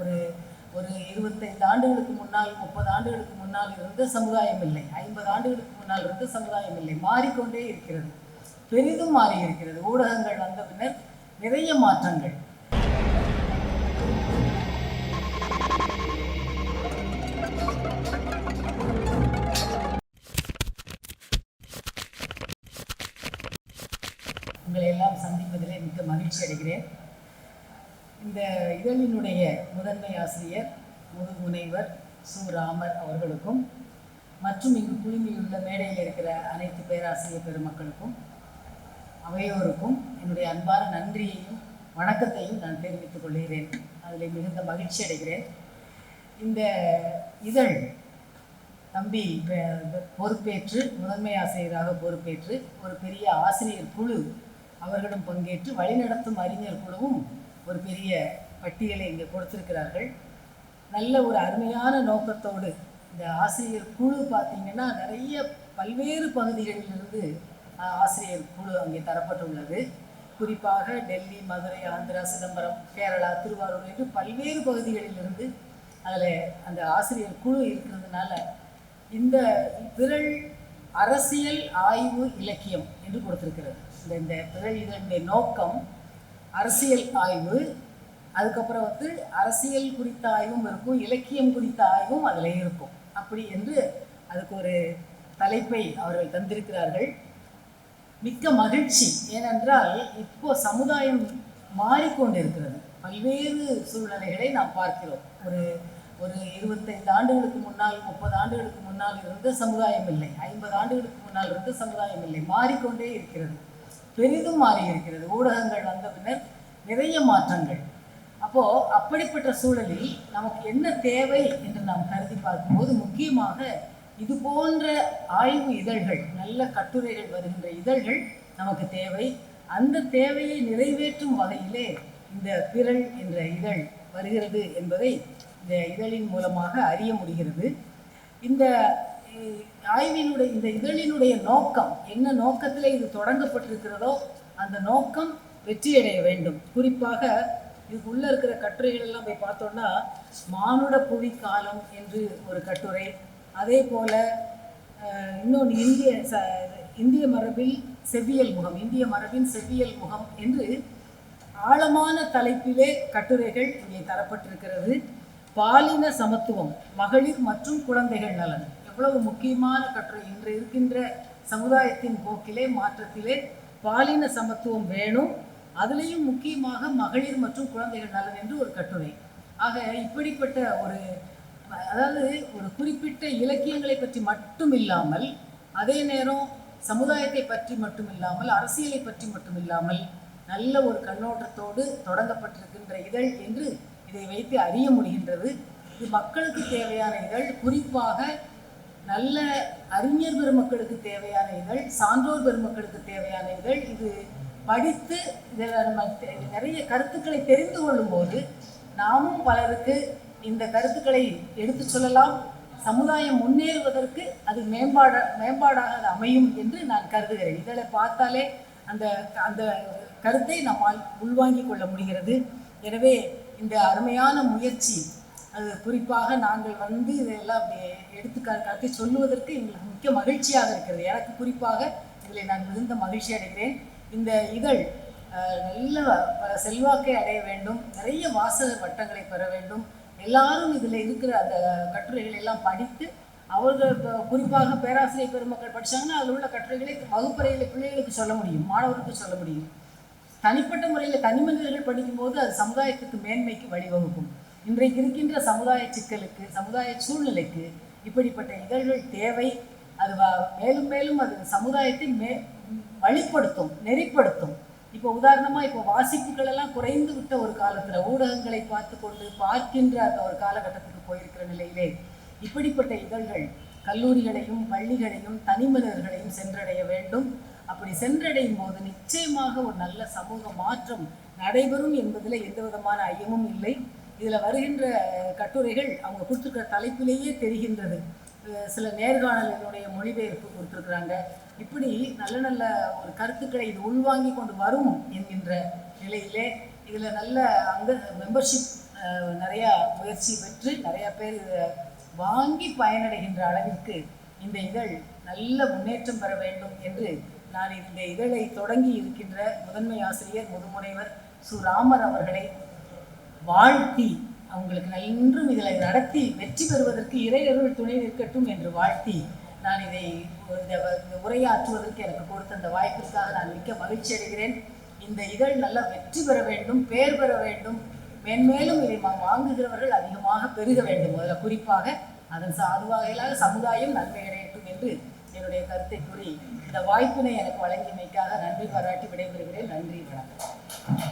ஒரு ஒரு இருபத்தைந்து ஆண்டுகளுக்கு முன்னால் முப்பது ஆண்டுகளுக்கு முன்னால் இருந்த சமுதாயம் இல்லை. ஐம்பது ஆண்டுகளுக்கு முன்னால் இருந்த சமுதாயம் இல்லை. மாறிக்கொண்டே இருக்கிறது. பெரிதும் மாறி இருக்கிறது. ஊடகங்கள் வந்த பின்னர் நிறைய மாற்றங்கள். உங்களை எல்லாம் சந்திப்பதிலே மிக்க மகிழ்ச்சி அடைகிறேன். இந்த இதழினுடைய முதன்மை ஆசிரியர் முது முனைவர் சு ராமர் அவர்களுக்கும் மற்றும் இங்கு குழுமியுள்ள மேடையில் இருக்கிற அனைத்து பேராசிரியர் பெருமக்களுக்கும் அவையோருக்கும் என்னுடைய அன்பான நன்றியையும் வணக்கத்தையும் நான் தெரிவித்துக் கொள்கிறேன். அதில் மிகுந்த மகிழ்ச்சி அடைகிறேன். இந்த இதழ் தம்பி பொறுப்பேற்று முதன்மை ஆசிரியராக பொறுப்பேற்று ஒரு பெரிய ஆசிரியர் குழு அவர்களும் பங்கேற்று வழிநடத்தும் அறிஞர் குழுவும் ஒரு பெரிய பட்டியலை இங்கே கொடுத்துருக்கிறார்கள். நல்ல ஒரு அருமையான நோக்கத்தோடு இந்த ஆசிரியர் குழு பார்த்திங்கன்னா நிறைய பல்வேறு பகுதிகளிலிருந்து ஆசிரியர் குழு அங்கே தரப்பட்டுள்ளது. குறிப்பாக டெல்லி மதுரை ஆந்திரா சிதம்பரம் கேரளா திருவாரூர் என்று பல்வேறு பகுதிகளிலிருந்து அதில் அந்த ஆசிரியர் குழு இருக்கிறதுனால இந்த பிறல் அரசியல் ஆய்வு இலக்கியம் என்று கொடுத்துருக்கிறது. இந்த இந்த பிறல் இதனுடைய நோக்கம் அரசியல் ஆய்வு அதுக்கப்புறம் வந்து அரசியல் குறித்த ஆய்வும் இருக்கும் இலக்கியம் குறித்த ஆய்வும் அதில் இருக்கும். அப்படி என்று அதுக்கு ஒரு தலைப்பை அவர்கள் தந்திருக்கிறார்கள். மிக்க மகிழ்ச்சி. ஏனென்றால் இப்போ சமுதாயம் மாறிக்கொண்டிருக்கிறது. பல்வேறு சூழ்நிலைகளை நாம் பார்க்கிறோம். ஒரு ஒரு இருபத்தைந்து ஆண்டுகளுக்கு முன்னால் முப்பது ஆண்டுகளுக்கு முன்னால் இருந்த சமுதாயம் இல்லை. ஐம்பது ஆண்டுகளுக்கு முன்னால் இருந்த சமுதாயம் இல்லை. மாறிக்கொண்டே இருக்கிறது. பெரிதும் மாறி இருக்கிறது ஊடகங்கள் வந்த பின்னர் நிறைய மாற்றங்கள். அப்போது அப்படிப்பட்ட சூழலில் நமக்கு என்ன தேவை என்று நாம் கருதி பார்க்கும்போது முக்கியமாக இது போன்ற ஆய்வு இதழ்கள் நல்ல கட்டுரைகள் வருகின்ற இதழ்கள் நமக்கு தேவை. அந்த தேவையை நிறைவேற்றும் வகையிலே இந்த பிறல் என்ற இதழ் வருகிறது என்பதை இந்த இதழின் மூலமாக அறிய முடிகிறது. இந்த ஆய்வினுடைய இந்த இதழினுடைய நோக்கம் என்ன நோக்கத்தில் இது தொடங்கப்பட்டிருக்கிறதோ அந்த நோக்கம் வெற்றியடைய வேண்டும். குறிப்பாக இதுக்குள்ள இருக்கிற கட்டுரைகள் எல்லாம் போய் பார்த்தோம்னா மானுட புவி காலம் என்று ஒரு கட்டுரை. அதே போல இன்னொன்று இந்திய ச இந்திய மரபில் செவ்வியல் முகம் இந்திய மரபின் செவ்வியல் முகம் என்று ஆழமான தலைப்பிலே கட்டுரைகள் இங்கே தரப்பட்டிருக்கிறது. பாலின சமத்துவம் மகளிர் மற்றும் குழந்தைகள் நலன். எவ்வளவு முக்கியமான கட்டுரை. இன்று இருக்கின்ற சமுதாயத்தின் போக்கிலே மாற்றத்திலே பாலின சமத்துவம் வேணும். அதுலேயும் முக்கியமாக மகளிர் மற்றும் குழந்தைகள் நலன் என்று ஒரு கட்டுரை. ஆக இப்படிப்பட்ட ஒரு அதாவது ஒரு குறிப்பிட்ட இலக்கியங்களை பற்றி மட்டும் இல்லாமல் அதே நேரம் சமுதாயத்தை பற்றி மட்டும் இல்லாமல் அரசியலை பற்றி மட்டும் இல்லாமல் நல்ல ஒரு கண்ணோட்டத்தோடு தொடங்கப்பட்டிருக்கின்ற இதழ் என்று இதை வைத்து அறிய முடிகின்றது. இது மக்களுக்கு தேவையான இதழ். குறிப்பாக நல்ல அறிஞர் பெருமக்களுக்கு தேவையான இதழ் சான்றோர் பெருமக்களுக்கு தேவையான இதழ் இது படித்து இதில் நம்ம நிறைய கருத்துக்களை தெரிந்து கொள்ளும்போது நாமும் பலருக்கு இந்த கருத்துக்களை எடுத்து சொல்லலாம். சமுதாயம் முன்னேறுவதற்கு அது மேம்பாட மேம்பாடாக அது அமையும் என்று நான் கருதுகிறேன். இதழை பார்த்தாலே அந்த அந்த கருத்தை நம்மால் உள்வாங்கிக் கொள்ள முடிகிறது. எனவே இந்த அருமையான முயற்சி அது குறிப்பாக நாங்கள் வந்து இதெல்லாம் அப்படி சொல்லுவதற்கு எங்களுக்கு மிக்க மகிழ்ச்சியாக இருக்கிறது. எனக்கு குறிப்பாக இதில் நான் மிகுந்த மகிழ்ச்சி அடைகிறேன். இந்த இதழ் நல்ல பல செல்வாக்கை அடைய வேண்டும். நிறைய வாசகர் வட்டங்களை பெற வேண்டும். எல்லாரும் இதில் இருக்கிற அந்த கட்டுரைகளை எல்லாம் படித்து அவர்கள் குறிப்பாக பேராசிரியர் பெருமக்கள் படித்தாங்கன்னா அதில் உள்ள கட்டுரைகளை வகுப்பறையில் பிள்ளைகளுக்கு சொல்ல முடியும் மாணவர்களுக்கு சொல்ல முடியும். தனிப்பட்ட முறையில் தனிமனிதர்கள் படிக்கும்போது அது சமுதாயத்துக்கு மேன்மைக்கு வழிவகுக்கும். இன்றைக்கு இருக்கின்ற சமுதாய சிக்கலுக்கு சமுதாய சூழ்நிலைக்கு இப்படிப்பட்ட இதழ்கள் தேவை. அது மேலும் மேலும் அது சமுதாயத்தை மே வழிப்படுத்தும் நெறிப்படுத்தும். இப்போ உதாரணமாக இப்போ வாசிப்புகள் எல்லாம் குறைந்து விட்ட ஒரு காலத்தில் ஊடகங்களை பார்த்து கொண்டு பார்க்கின்ற அந்த ஒரு காலகட்டத்துக்கு போயிருக்கிற நிலையிலே இப்படிப்பட்ட இதழ்கள் கல்லூரிகளையும் பள்ளிகளையும் தனிமனிதர்களையும் சென்றடைய வேண்டும். அப்படி சென்றடையும் போது நிச்சயமாக ஒரு நல்ல சமூக மாற்றம் நடைபெறும் என்பதில் எந்த விதமான ஐயமும் இல்லை. இதில் வருகின்ற கட்டுரைகள் அவங்க கொடுத்துருக்கிற தலைப்பிலேயே தெரிகின்றது. சில நேர்காணலினுடைய மொழிபெயர்ப்பு கொடுத்துருக்குறாங்க. இப்படி நல்ல நல்ல ஒரு கருத்துக்களை இது உள்வாங்கி கொண்டு வரும் என்கின்ற நிலையிலே இதில் நல்ல அங்க மெம்பர்ஷிப் நிறையா முயற்சி பெற்று நிறையா பேர் இதை வாங்கி பயனடைகின்ற அளவிற்கு இந்த இதழ் நல்ல முன்னேற்றம் பெற வேண்டும் என்று நான் இந்த இதழை தொடங்கி இருக்கின்ற முதன்மை ஆசிரியர் முதுமுனைவர் சு. ராமர் அவர்களை வாழ்த்தி அவங்களுக்கு நன்றும் இதில் நடத்தி வெற்றி பெறுவதற்கு இறையருள் துணை நிற்கட்டும் என்று வாழ்த்தி நான் இதை இந்த உரையாற்றுவதற்கு எனக்கு கொடுத்த அந்த வாய்ப்பிற்காக நான் மிக்க மகிழ்ச்சி அடைகிறேன். இந்த இதழ் நல்லா வெற்றி பெற வேண்டும் பேர் பெற வேண்டும். மென்மேலும் இதை வாங்குகிறவர்கள் அதிகமாக பெருக வேண்டும். அதில் குறிப்பாக அதன் சாது வகையிலாக சமுதாயம் நன்மை அடையட்டும் என்று என்னுடைய கருத்தை கூறி இந்த வாய்ப்பினை எனக்கு வழங்கியமைக்காக நன்றி பாராட்டி விடைபெறுகிறேன். நன்றி வணக்கம்.